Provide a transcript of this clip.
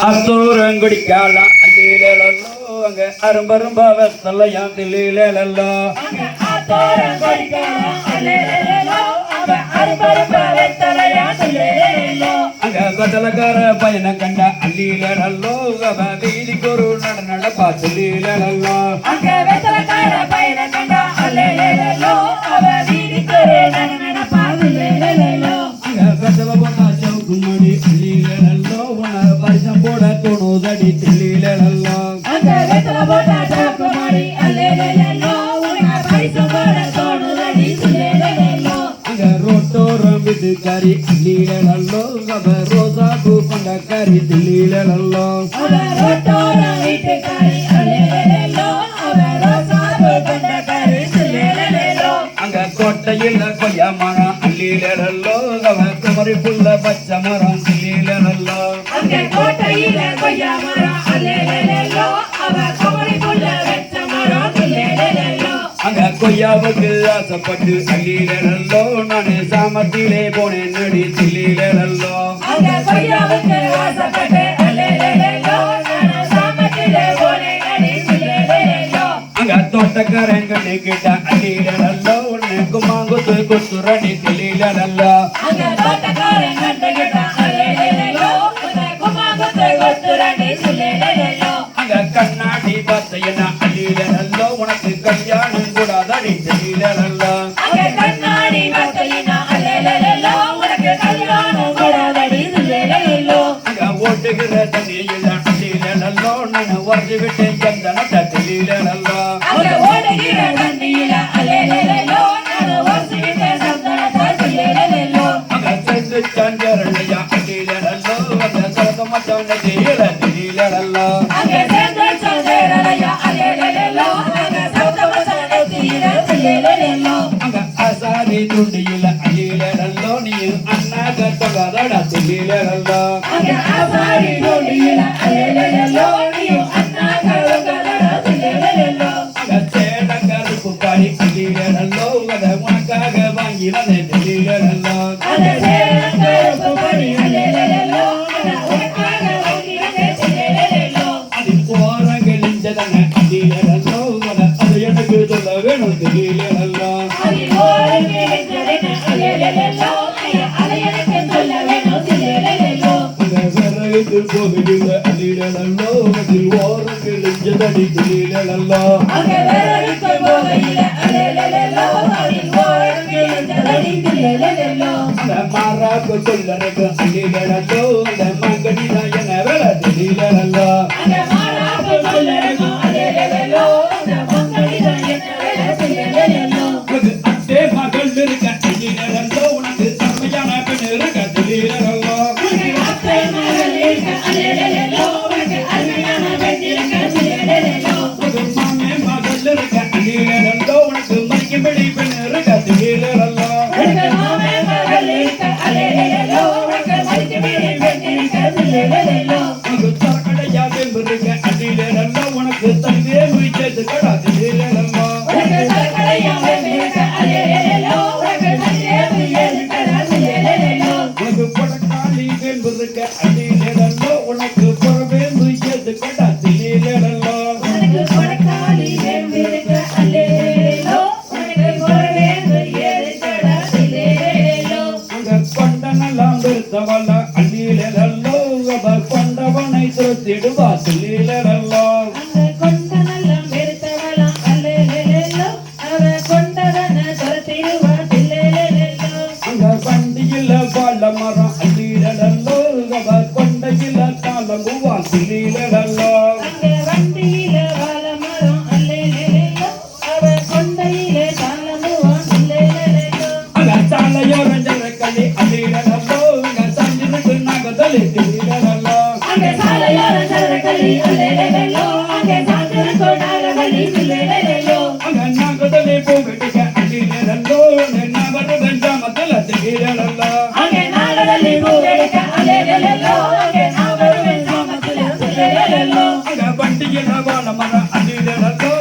அத்தூரங்குடிக்காலாம் அல்லீலோ அங்க அரும்பரும்பா வெத்தலையாம் தில்லீலோ அங்க பட்டலக்கார பையனை கண்ட அல்லீலோ அவ வீதிக்கு ஒரு நட நடப்பா தில்லீலோ ಬಿದ್ದು ಕರಿ ಲೀಲಲಲ್ಲೋ ಸಬ ರೋಸಾ ಕೂಕೊಂಡ ಕರಿ ಲೀಲಲಲ್ಲೋ அங்க கொட்டையில் கொய்யா மழை கொய்யாவுக்கு ஆசைப்பட்டு அள்ளியில நல்லோ நானு சாமத்திலே போனேன் நடி தில்லியில நல்லோ அங்க தோட்டக்காரன் கண்ணுக்கிட்ட அள்ளியில நல்லோ உனக்கு மாங்குத்து குத்துரணி தில்லியில நல்லோ கண்ணாடி பார்த்த என்ன எனக்கு கல்யாணம் கூட அதடி தெரியலல்ல கண்ணாடி பார்க்கலினா அல்லேலல்ல உனக்கு கல்யாணம் கூட அதடி தெரியலல்ல ஓட்டுகிற தண்ணியில் அடியிலல்ல நான் உறந்து விட்டு சந்தனத்தை தெரியலல்ல ஓட்டுகிற தண்ணியில் அல்லேலல்ல நான் உறந்து விட்டு சந்தனத்தை தெரியலல்ல. அங்க செஞ்சு சந்திரனையா அடியிலல்ல அந்த சரதமத்தவனை தெரியல தெரியலல்ல அங்க அசாரி துண்டியில அயிலடல்லோ நீயும் அண்ணா கட்டகாதடா துள்ளிலடல்லோ அங்க அசாரி துண்டியில அயிலடல்லோ ஓரங்கள் போகிற அணிலல்லோ அதில் ஓரங்கள் எதடி கிளீலல்லோ சொல்லறக்கு அணிலல்லோ அந்த பிறக்க அடியில நல்லா உனக்கு தந்தே முடிச்சது கடா அருகில் அட்டால் அடியனவால் மர அடிதவர்கள்